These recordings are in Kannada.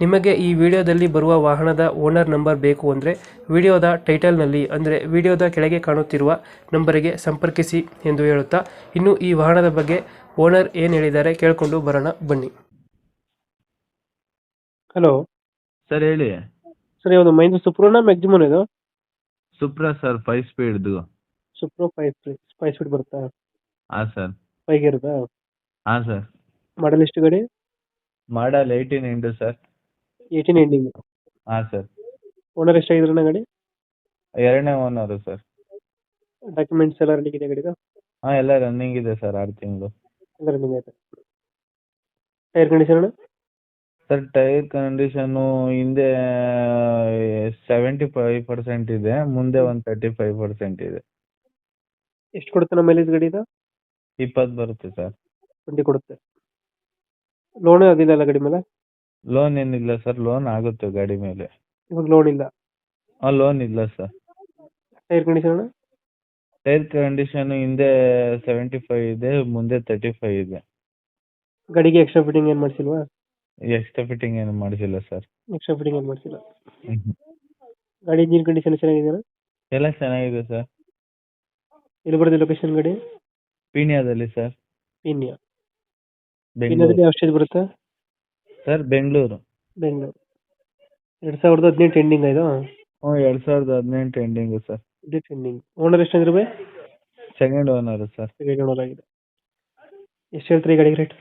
ನಿಮಗೆ ಈ ವಿಡಿಯೋದಲ್ಲಿ ಬರುವ ವಾಹನದ ಓನರ್ ನಂಬರ್ ಬೇಕು ಅಂದರೆ ವಿಡಿಯೋದ ಟೈಟಲ್ನಲ್ಲಿ ಅಂದರೆ ವಿಡಿಯೋದ ಕೆಳಗೆ ಕಾಣುತ್ತಿರುವ ನಂಬರಿಗೆ ಸಂಪರ್ಕಿಸಿ ಎಂದು ಹೇಳುತ್ತಾ ಇನ್ನು ಈ ವಾಹನದ ಬಗ್ಗೆ ಓನರ್ ಏನು ಹೇಳಿದ್ದಾರೆ ಕೇಳಿಕೊಂಡು ಬರೋಣ ಬನ್ನಿ. ಹಲೋ. ಸರ್ ಹೇಳಿ. ಸರ್ ಒಂದು ಮೈಂದ್ರ ಸುಪ್ರೋನ ಮ್ಯಾಕ್ಸಿಮಮ್ ಇದು? ಸುಪ್ರಾ ಸರ್ ಫೈವ್ ಸ್ಪೀಡ್ದು ಸುಪ್ರೋ ಫೈವ್ ಫೈವ್ ಸ್ಪೀಡ್ ಬರುತ್ತಾ? ಹಾಂ ಸರ್. ಫೈವ್ ಇರುತ್ತಾ ಹಾಂ ಸರ್. ಮಾಡಲ್ ಎಷ್ಟು ಗಾಡಿ? Model eighteen into sir. Eighteen ending ಹಾಂ ಸರ್ ಓನರ್ ಎಷ್ಟಾಗಿದ್ರಣ್ಣ ಗಾಡಿ? ಎರಡನೇ ಓನರು ಸರ್ ಡಾಕ್ಯುಮೆಂಟ್ಸ್ ಎಲ್ಲ ರೆಡಿ ಇದೆ ಗಾಡಿದು? ಹಾಂ ಎಲ್ಲ ರನ್ನಿಂಗ್ ಇದೆ ಸರ್ ಆರು ತಿಂಗಳು. ಎಲ್ಲ ರನ್ನಿಂಗ್ ಐತೆ ಟೈರ್ ಕಂಡೀಷನ್ ಅಣ್ಣ? ಸರ್ ಟೈರ್ ಕಂಡೀಷನು ಹಿಂದೆ ಸೆವೆಂಟಿ ಫೈವ್ ಪರ್ಸೆಂಟ್ ಇದೆ ಮುಂದೆ ಒಂದು ತರ್ಟಿ ಫೈವ್ ಪರ್ಸೆಂಟ್ ಇದೆ. ಎಷ್ಟು ಕೊಡುತ್ತೆ ನಮ್ಮ ಮೈಲೇಜ್ ಗಾಡಿ ಇದು ಇಪ್ಪತ್ತು ಬರುತ್ತೆ ಸರ್ ಟ್ವೆಂಟಿ ಕೊಡುತ್ತೆ. ಲೋನ್ ಅದಿಲ್ಲ ಗಾಡಿ ಮೇಲೆ? ಲೋನ್ ಏನಿಲ್ಲ ಸರ್ ಲೋನ್ ಆಗುತ್ತೆ ಗಾಡಿ ಮೇಲೆ. ಇವಾಗ ಲೋನ್ ಇಲ್ಲ. ಹಾಂ ಲೋನ್ ಇಲ್ಲ ಸರ್ ಟೈರ್ ಕಂಡೀಷನ್ ಅಣ್ಣ? ಟೈರ್ ಕಂಡೀಷನ್ ಹಿಂದೆ ಸೆವೆಂಟಿ ಫೈವ್ ಇದೆ ಮುಂದೆ ತರ್ಟಿ ಫೈವ್ ಇದೆ. ಗಾಡಿಗೆ ಎಕ್ಸ್ಟ್ರಾ ಫಿಟ್ಟಿಂಗ್ ಏನು ಮಾಡಿಸಿಲ್ವಾ? ಎಕ್ಸ್ಟ್ರಾ ಫಿಟ್ಟಿಂಗ್ ಏನು ಮಾಡಿಸಿಲ್ಲ ಸರ್ ಎಕ್ಸ್ಟ್ರಾ ಫಿಟ್ಟಿಂಗ್ ಏನು ಮಾಡಿಸಿಲ್ಲ? ಗಾಡಿ ಇಂಜಿನ್ ಕಂಡೀಷನ್ ಚೆನ್ನಾಗಿದೆಯಾ ಎಲ್ಲ ಚೆನ್ನಾಗಿದೆ ಸರ್ ಎಲ್ಲಿ ಬರುತ್ತೆ ಲೊಕೇಶನ್ ಗಾಡಿ? ಪೀಣ್ಯದಲ್ಲಿ ಸರ್ ಪೀಣ್ಯ. ಬೆಂಗಳೂರು. ಪೀನ್ಯದಲ್ಲಿ ಯಾವ ಸ್ಟೇಜ್ ಬರುತ್ತೆ? ಸರ್ ಬೆಂಗಳೂರು ಬೆಂಗಳೂರು ಎರಡು ಸಾವಿರದ ಹದಿನೆಂಟು ಎಂಡಿಂಗ್ ಆಯ್ತು ಹ್ಞೂ ಎರಡು ಸಾವಿರದ ಹದಿನೆಂಟು ಎಂಡಿಂಗು ಸರ್ ಹದಿನೆಂಟು ಎಂಡಿಂಗ್ ಓನರ್ ಎಷ್ಟು ಅಂದ್ರೆ second owner sir second owner ಆಗಿದೆ. ಎಷ್ಟು ಹೇಳ್ತೀರಿ ಗಾಡಿಗೆ ರೇಟ್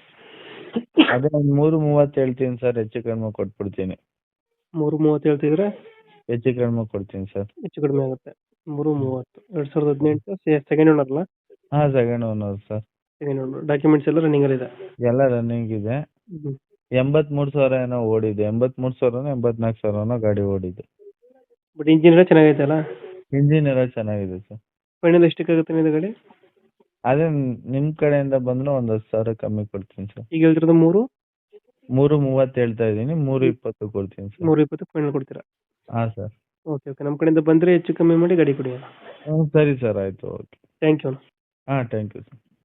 ಅದೇ ಒಂದು ಮೂರು ಮೂವತ್ತು ಹೇಳ್ತೀನಿ ಸರ್ ಹೆಚ್ಚು ಕಡಿಮೆ ಕೊಟ್ಬಿಡ್ತೀನಿ. ಮೂರು ಮೂವತ್ತು ಹೇಳ್ತಿದ್ರೆ? ಹೆಚ್ಚು ಕಡಿಮೆ ಕೊಡ್ತೀನಿ ಸರ್ ಹೆಚ್ಚು ಕಡಿಮೆ ಆಗುತ್ತೆ. ಮೂರು ಮೂವತ್ತು. ಎರಡು ಸಾವಿರದ ಹದಿನೆಂಟು ಸೆಕೆಂಡ್ ಓನರ್ ಅಲ್ಲ? ಹಾಂ second owner sir second owner documents ಎಲ್ಲ ರನ್ನಿಂಗ್ ಇದೆ? ಎಲ್ಲ ರನ್ನಿಂಗ್ ಇದೆ. ಎಂಬತ್ಮೂರು ಸಾವಿರ ಏನೋ ಓಡಿದೆ ಎಂಬತ್ಮೂರು ಸಾವಿರನೋ ಎಂಬತ್ನಾಲ್ಕು ಸಾವಿರನೋ ಗಾಡಿ ಓಡಿದೆ ಬಟ್ ಇಂಜಿನ್ ಎಲ್ಲ ಚೆನ್ನಾಗೈತೆ ಅಲ್ಲ? ಇಂಜಿನ್ ಎಲ್ಲ ಚೆನ್ನಾಗಿದೆ ಸರ್. ಫೈನಲ್ ಎಷ್ಟಕ್ಕಾಗುತ್ತೆ ನಿಮ್ಮ ಗಾಡಿ? ಅದೇ ನಿಮ್ಮ ಕಡೆಯಿಂದ ಬಂದ್ರೆ ಒಂದು ಹತ್ತು ಸಾವಿರ ಕಮ್ಮಿ ಕೊಡ್ತೀನಿ ಸರ್. ಈಗ ಹೇಳ್ತಿರೋದು ಮೂರು? ಮೂರು ಮೂವತ್ತು ಹೇಳ್ತಾ ಇದ್ದೀನಿ. ಮೂರು ಇಪ್ಪತ್ತು ಕೊಡ್ತೀನಿ ಸರ್. ಮೂರು ಇಪ್ಪತ್ತು ಫೈನಲ್ ಕೊಡ್ತೀರಾ? ಹಾಂ ಸರ್. ಓಕೆ ಓಕೆ ನಮ್ಮ ಕಡೆಯಿಂದ ಬಂದರೆ ಹೆಚ್ಚು ಕಮ್ಮಿ ಮಾಡಿ ಗಾಡಿ ಕೊಡಿ ಸರಿ ಸರ್. ಆಯಿತು ಓಕೆ. ಥ್ಯಾಂಕ್ ಯು ಹಾಂ ಥ್ಯಾಂಕ್ ಯು ಸರ್